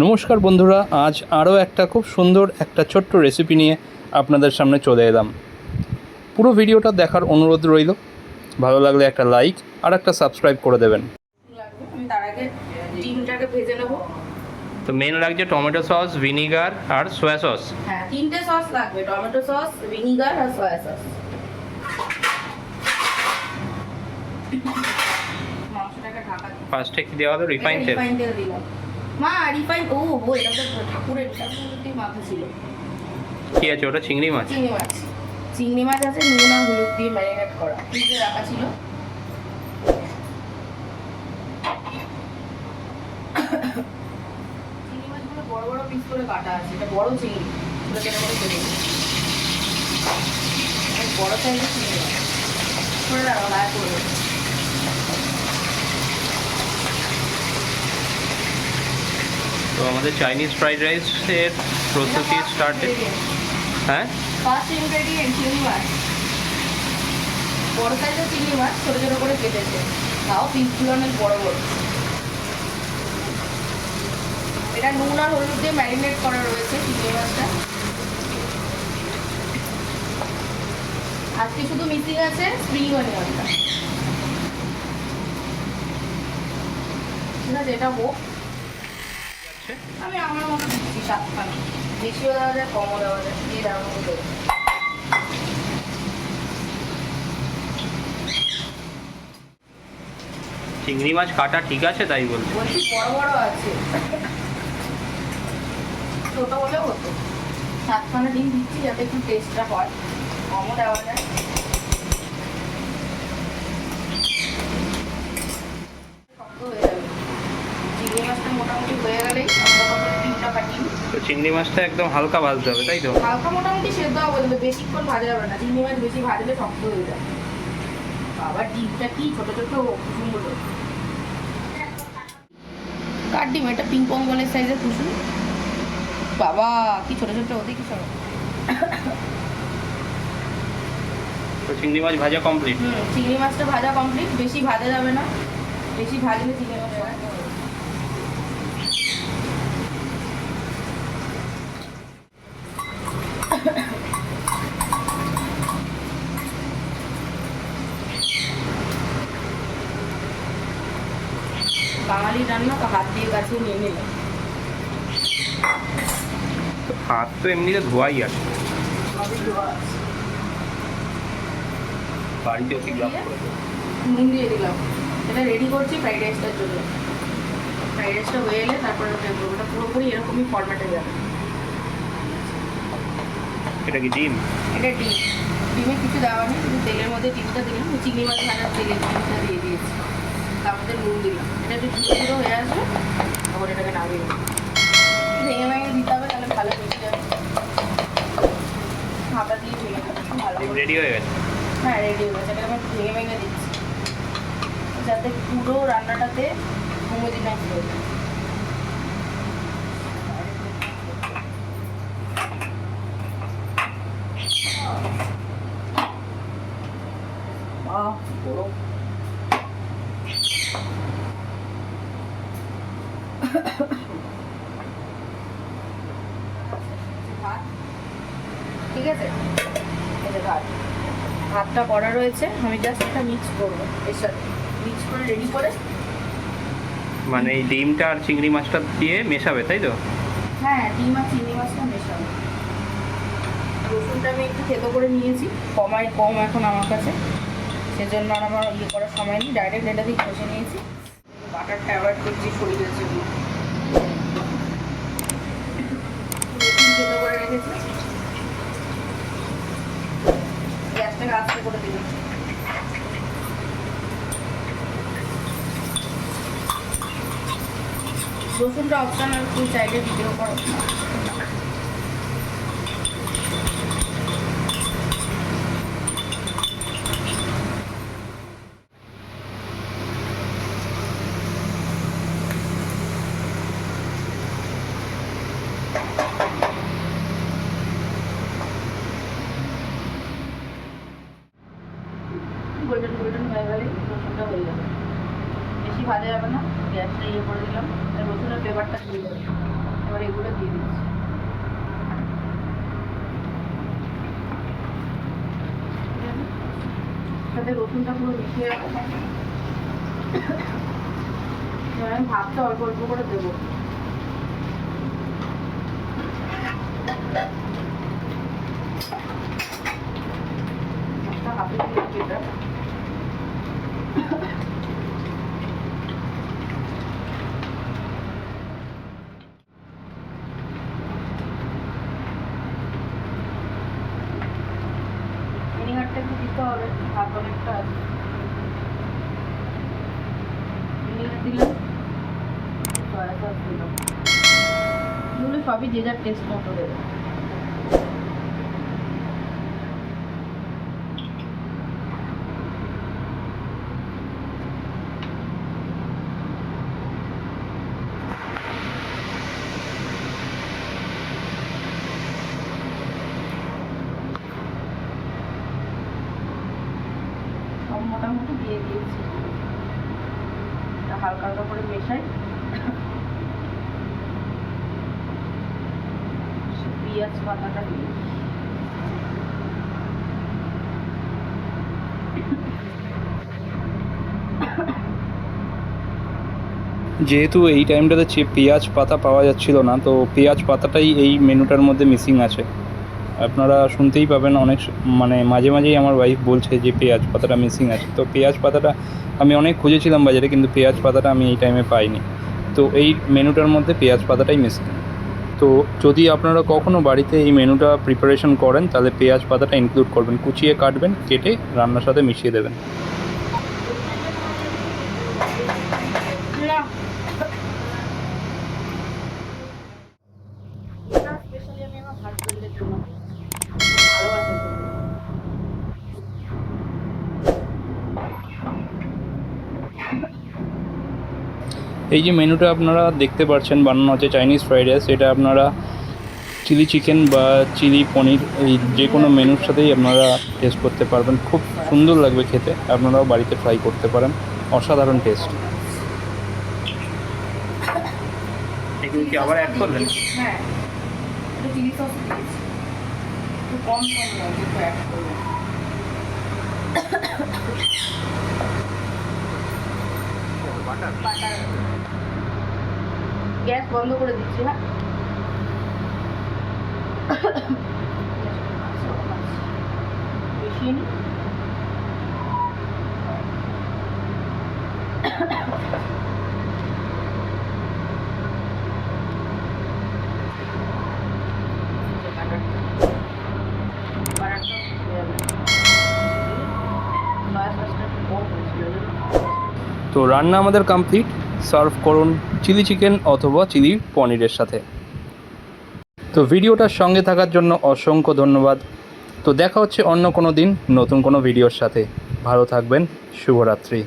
নমস্কার বন্ধুরা আজ আরও একটা খুব সুন্দর একটা ছোট্ট রেসিপি নিয়ে আপনাদের সামনে চলে এলাম। পুরো ভিডিওটা দেখার অনুরোধ রইল। ভালো লাগলে একটা লাইক আর একটা সাবস্ক্রাইব করে দেবেন। তার আগে ডিমটাকে ভেজে নেব। তো মেন লাগছে টমেটো সস ভিনিগার আর সয়া সস হ্যাঁ তিনটে সস লাগবে টমেটো সস ভিনিগার আর সয়া সস মাংসটাকে ঢাকা দিই ফার্স্টে কি দেওয়া হলো রিফাইন তেল। রিফাইন তেল দিলাম। মা রিফাইন ও ও এটা তো ঠাকুরের ঠাকুরের মাথা ছিল। কি আছে ওটা? চিংড়ি মাছ? চিংড়ি মাছ। চিংড়ি মাছ আছে নুন আর হলুদ দিয়ে ম্যারিনেট করা। ফ্রিজে রাখা ছিল। চিংড়ি মাছগুলো বড় বড় পিস করে কাটা আছে এটা বড় চিংড়ি করে কেটে বড় সাইজের চিংড়ি মাছ। করে রাখো লাল করে। তো আমাদের চাইনিজ ফ্রাইড রাইসের প্রস্তুতি স্টার্টেড হ্যাঁ? বড় সাইজের চিংড়ি মাছ, ছোটো ছোটো করে কেটেছে। তাও পিসগুলো অনেক বড় বড়। এটা নুন আর হলুদ দিয়ে ম্যারিনেট করা রয়েছে চিংড়ি মাছটা। আজকে শুধু মিসিং আছে স্প্রিং অনিয়নটা ঠিক আছে, এটা হোক। আমি আমার মতো দিচ্ছি সাতখানা বেশিও দেওয়া যায় কমও দেওয়া যায়। মতো চিংড়ি মাছ কাটা ঠিক আছে তাই বলছি? বলছি বড় বড় আছে। ছোট হলেও হতো। সাতখানা ডিম দিচ্ছি যাতে একটু টেস্টটা হয়। কমও দেওয়া যায় শক্ত হয়ে যাবে চিংড়ি মাছটা মোটামুটি হয়ে গেলেই আমরা তখন ডিমটা কাটি তো চিংড়ি মাছটা একদম হালকা ভাজতে হবে তাই তো? হালকা মোটামুটি সেদ্ধ হবে তবে বেশিক্ষণ ভাজা যাবে না চিংড়ি মাছ বেশি ভাজলে শক্ত হয়ে যায়। বাবা ডিমটা কি ছোট ছোট কুসুমগুলো কার। ডিম? এটা পিং পং বলের সাইজের কুসুম? বাবা কি ছোট ছোট ওদের কি ছোট তো চিংড়ি মাছ ভাজা কমপ্লিট চিংড়ি মাছটা ভাজা কমপ্লিট বেশি ভাজা যাবে না। বেশি ভাজলে চিংড়ি মাছ হয়। বাঙালি রান্না তো হাত দিয়ে কাছে নিয়ে নিলাম। তো হাত তো এমনিতে ধোয়াই আছে। বাড়িতে অতিক্রম করে নুন দিয়ে দিলাম। এটা রেডি করছি ফ্রাইড রাইসটার জন্য। ফ্রাইড রাইসটা হয়ে এলে তারপরে ওটা পুরোপুরি এরকমই ফরম্যাটে যাবে। এটা কি ডিম? এটা ডিম। ডিমে কিছু দেওয়া নেই কিন্তু তেলের মধ্যে ডিমটা দিলাম। চিংড়ি মাছ ভাজার তেলের ডিমটা দিয়ে দিয়েছি তার মধ্যে নুন দিলাম। এটা একটু ঝুড়ো ঝুড়ো হয়ে আসবে তখন এটাকে নামিয়ে দেবো ভেঙে ভেঙে দিতে হবে তাহলে ভালো বেশি যাবে। হাতা দিয়ে ভেঙে ভালো রেডি হয়ে গেছে? হ্যাঁ রেডি হয়ে গেছে। এটাকে আমি ভেঙে ভেঙে দিচ্ছি। যাতে পুরো রান্নাটাতে হোমোজিনাইজ হয়ে। যায় ভাত। ঠিক আছে? এই যে ভাত। ভাতটা করা রয়েছে। আমি জাস্ট এটা মিক্স করব। এর সাথে মিক্স করে রেডি করে। মানে এই ডিমটা আর চিংড়ি মাছটা দিয়ে মেশাবে তাই তো? হ্যাঁ ডিম আর চিংড়ি মাছটা মেশাবো। রসুনটা আমি একটু থেতো করে নিয়েছি। কমাই কম এখন আমার কাছে। সেজন্য আর আমার ইয়ে করার সময় নেই। ডাইরেক্ট এটা দিয়ে কষে নিয়েছি। বাটারটা অ্যাভয়েড করছি শরীরের জন্য। করে করে রসুনটা অপশনাল তুই চাইলে ভিডিও করো গোল্ডেন গোল্ডেন হয়ে গেলে রসুনটা হয়ে যাবে বেশি ভাজা যাবে না গ্যাসটা ইয়ে করে দিলাম রসুনের ফ্লেভারটা দিয়ে দেবে এবার এগুলো দিয়ে দিচ্ছি ঠিক আছে? সাথে রসুনটা পুরো মিশিয়ে ভাতটা অল্প অল্প করে দেবো ভাতটা হাতে দিয়েছি এটা দিতে হবে হাত অনেকটা আছে। দিলাম। দিলাম সবই যে যার টেস্ট মতো দেবে। সব মোটামুটি দিয়ে দিয়েছি। হালকা হালকা করে মেশাই। পেঁয়াজ পাতাটা দিয়ে। যেহেতু এই টাইমটাতে পেঁয়াজ পাতা পাওয়া যাচ্ছিল না, তো পেঁয়াজ পাতাটাই এই মেনুটার মধ্যে মিসিং আছে। আপনারা শুনতেই পাবেন অনেক মানে মাঝে মাঝেই আমার ওয়াইফ বলছে যে পেঁয়াজ পাতাটা মিসিং আছে। তো পেঁয়াজ পাতাটা আমি অনেক খুঁজেছিলাম বাজারে, কিন্তু পেঁয়াজ পাতাটা আমি এই টাইমে পাইনি। তো এই মেনুটার মধ্যে পেঁয়াজ পাতাটাই মিসিং তো যদি আপনারা কখনও বাড়িতে এই মেনুটা প্রিপারেশন করেন, তাহলে পেঁয়াজ পাতাটা ইনক্লুড করবেন। কুচিয়ে কাটবেন, কেটে রান্নার সাথে মিশিয়ে দেবেন না এটা স্পেশালি আমি আমার হাজবেন্ডের জন্য ভালোবাসা করি। এই যে মেনুটা আপনারা দেখতে পাচ্ছেন বানানো হচ্ছে চাইনিজ ফ্রাইড রাইস এটা আপনারা চিলি চিকেন বা চিলি পনির এই যে কোনো মেনুর সাথেই আপনারা টেস্ট করতে পারবেন। খুব সুন্দর লাগবে খেতে আপনারাও বাড়িতে ট্রাই করতে পারেন। অসাধারণ টেস্ট এগুলো কি আবার অ্যাড করলেন? হ্যাঁ চিলি সস একটু কম কম অ্যাড গ্যাস বন্ধ করে দিচ্ছি হ্যাঁ মিশিয়ে নিই তো রান্না আমাদের কমপ্লিট সার্ভ করুন চিলি চিকেন অথবা চিলি পনিরের সাথে। তো ভিডিওটার সঙ্গে থাকার জন্য অসংখ্য ধন্যবাদ। তো দেখা হচ্ছে অন্য কোনো দিন নতুন কোনো ভিডিওর সাথে। ভালো থাকবেন, শুভরাত্রি।